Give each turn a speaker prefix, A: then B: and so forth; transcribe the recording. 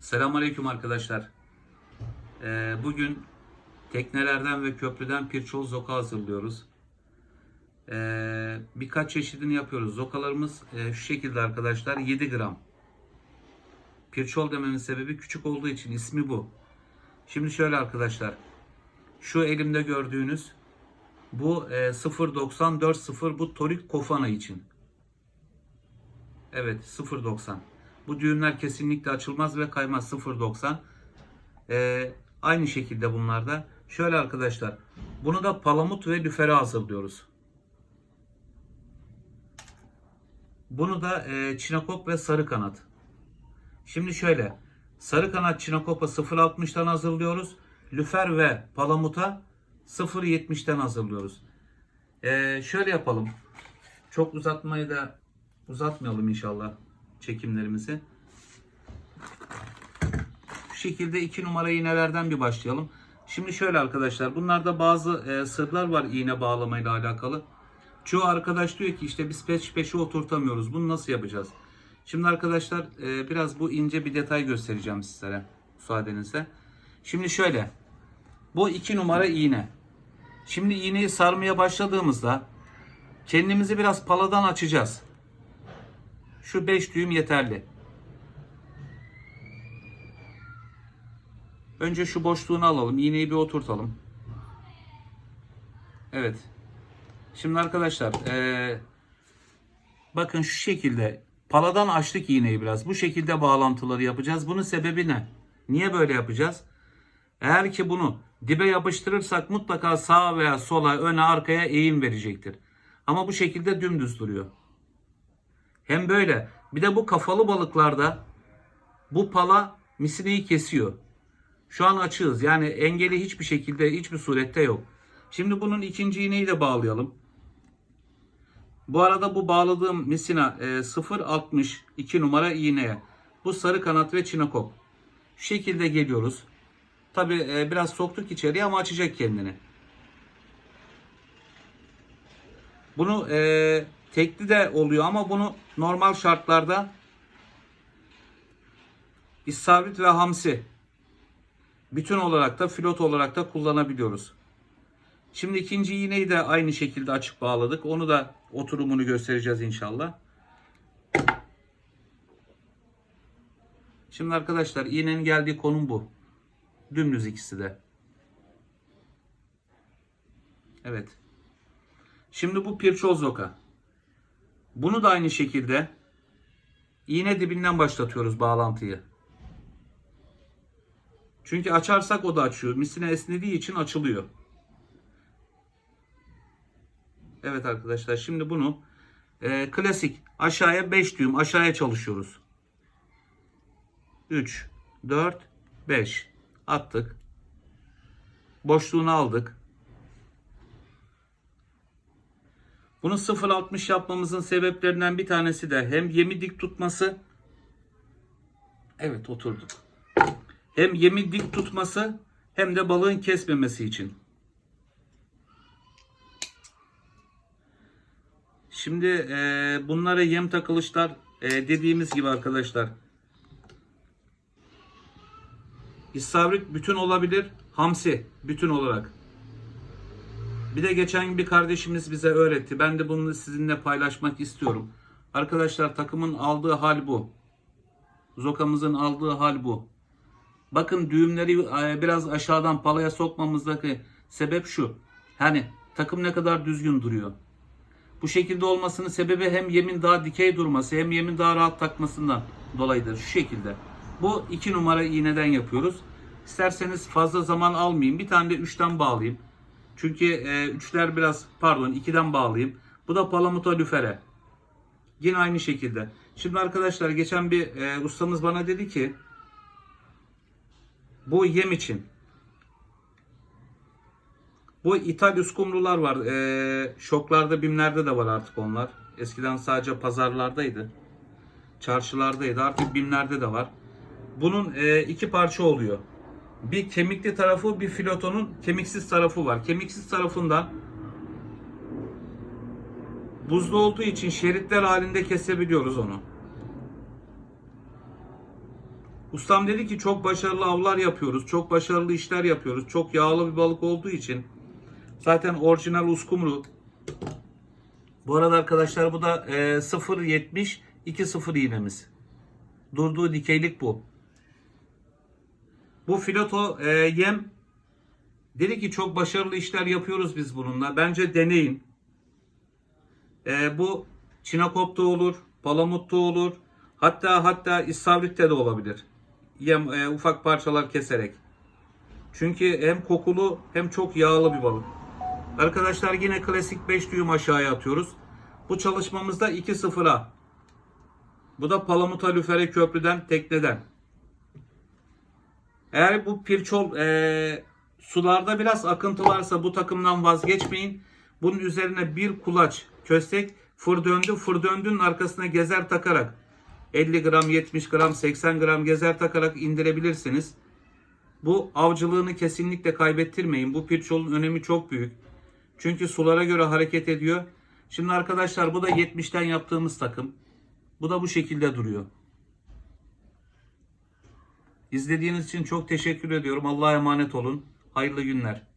A: Selamünaleyküm arkadaşlar. Ee, bugün teknelerden ve köprüden pirçol zoka hazırlıyoruz. Ee, birkaç çeşidini yapıyoruz. Zokalarımız e, şu şekilde arkadaşlar 7 gram. Pirçol dememin sebebi küçük olduğu için ismi bu. Şimdi şöyle arkadaşlar. Şu elimde gördüğünüz bu e, 0.9040 bu torik kofana için. Evet 0.90. Bu düğümler kesinlikle açılmaz ve kaymaz 0.90. Ee, aynı şekilde bunlarda. Şöyle arkadaşlar. Bunu da palamut ve lüfere hazırlıyoruz. Bunu da e, çinakop ve sarı kanat. Şimdi şöyle. Sarı kanat çinakopa 0.60'tan hazırlıyoruz. Lüfer ve palamuta 0.70'ten hazırlıyoruz. Ee, şöyle yapalım. Çok uzatmayı da uzatmayalım inşallah çekimlerimizi. Şu şekilde iki numara iğnelerden bir başlayalım. Şimdi şöyle arkadaşlar bunlarda bazı e, sırlar var iğne bağlamayla alakalı. Çoğu arkadaş diyor ki işte biz peş peşe oturtamıyoruz. Bunu nasıl yapacağız? Şimdi arkadaşlar e, biraz bu ince bir detay göstereceğim sizlere müsaadenizle. Şimdi şöyle. Bu iki numara iğne. Şimdi iğneyi sarmaya başladığımızda kendimizi biraz paladan açacağız. Şu 5 düğüm yeterli. Önce şu boşluğunu alalım. İğneyi bir oturtalım. Evet. Şimdi arkadaşlar eee, bakın şu şekilde paladan açtık iğneyi biraz. Bu şekilde bağlantıları yapacağız. Bunun sebebi ne? Niye böyle yapacağız? Eğer ki bunu dibe yapıştırırsak mutlaka sağa veya sola, öne, arkaya eğim verecektir. Ama bu şekilde dümdüz duruyor. Hem böyle. Bir de bu kafalı balıklarda bu pala misineyi kesiyor. Şu an açığız. Yani engeli hiçbir şekilde, hiçbir surette yok. Şimdi bunun ikinci iğneyi de bağlayalım. Bu arada bu bağladığım misina e, 0.60 2 numara iğneye. Bu sarı kanat ve çinakop. Şu şekilde geliyoruz. Tabi biraz soktuk içeriye ama açacak kendini. Bunu e, tekli de oluyor ama bunu normal şartlarda istavrit ve hamsi bütün olarak da filot olarak da kullanabiliyoruz. Şimdi ikinci iğneyi de aynı şekilde açık bağladık. Onu da oturumunu göstereceğiz inşallah. Şimdi arkadaşlar iğnenin geldiği konum bu. Dümdüz ikisi de. Evet. Şimdi bu pirçol zoka. Bunu da aynı şekilde iğne dibinden başlatıyoruz bağlantıyı. Çünkü açarsak o da açıyor. Misine esnediği için açılıyor. Evet arkadaşlar şimdi bunu e, klasik aşağıya 5 düğüm aşağıya çalışıyoruz. 3, 4, 5 attık. Boşluğunu aldık. Bunu 0.60 yapmamızın sebeplerinden bir tanesi de hem yemi dik tutması Evet oturduk. Hem yemi dik tutması hem de balığın kesmemesi için. Şimdi e, bunlara yem takılışlar e, dediğimiz gibi arkadaşlar. İstavrit bütün olabilir. Hamsi bütün olarak. Bir de geçen bir kardeşimiz bize öğretti. Ben de bunu sizinle paylaşmak istiyorum. Arkadaşlar takımın aldığı hal bu. Zokamızın aldığı hal bu. Bakın düğümleri e, biraz aşağıdan palaya sokmamızdaki sebep şu. Hani takım ne kadar düzgün duruyor. Bu şekilde olmasının sebebi hem yemin daha dikey durması hem yemin daha rahat takmasından dolayıdır. Şu şekilde. Bu iki numara iğneden yapıyoruz. İsterseniz fazla zaman almayayım. Bir tane de üçten bağlayayım. Çünkü e, üçler biraz pardon ikiden bağlayayım. Bu da palamuta lüfere. Yine aynı şekilde. Şimdi arkadaşlar geçen bir e, ustamız bana dedi ki bu yem için bu ithal uskumrular var. Ee, şoklarda, bimlerde de var artık onlar. Eskiden sadece pazarlardaydı. Çarşılardaydı. Artık bimlerde de var. Bunun e, iki parça oluyor. Bir kemikli tarafı, bir filotonun kemiksiz tarafı var. Kemiksiz tarafından buzlu olduğu için şeritler halinde kesebiliyoruz onu. Ustam dedi ki çok başarılı avlar yapıyoruz. Çok başarılı işler yapıyoruz. Çok yağlı bir balık olduğu için. Zaten orijinal uskumru. Bu arada arkadaşlar bu da e, 0.70 2.0 iğnemiz. Durduğu dikeylik bu. Bu filoto e, yem dedi ki çok başarılı işler yapıyoruz biz bununla. Bence deneyin. E, bu çinakopta olur, palamutta olur. Hatta hatta istavritte de olabilir. Yem e, ufak parçalar keserek. Çünkü hem kokulu hem çok yağlı bir balık. Arkadaşlar yine klasik 5 düğüm aşağıya atıyoruz. Bu çalışmamızda 2-0'a. Bu da Palamut Lüfere Köprü'den tekneden. Eğer bu pirçol e, sularda biraz akıntı varsa bu takımdan vazgeçmeyin. Bunun üzerine bir kulaç köstek fır döndü. Fır döndünün arkasına gezer takarak 50 gram, 70 gram, 80 gram gezer takarak indirebilirsiniz. Bu avcılığını kesinlikle kaybettirmeyin. Bu pirçolun önemi çok büyük. Çünkü sulara göre hareket ediyor. Şimdi arkadaşlar bu da 70'ten yaptığımız takım. Bu da bu şekilde duruyor. İzlediğiniz için çok teşekkür ediyorum. Allah'a emanet olun. Hayırlı günler.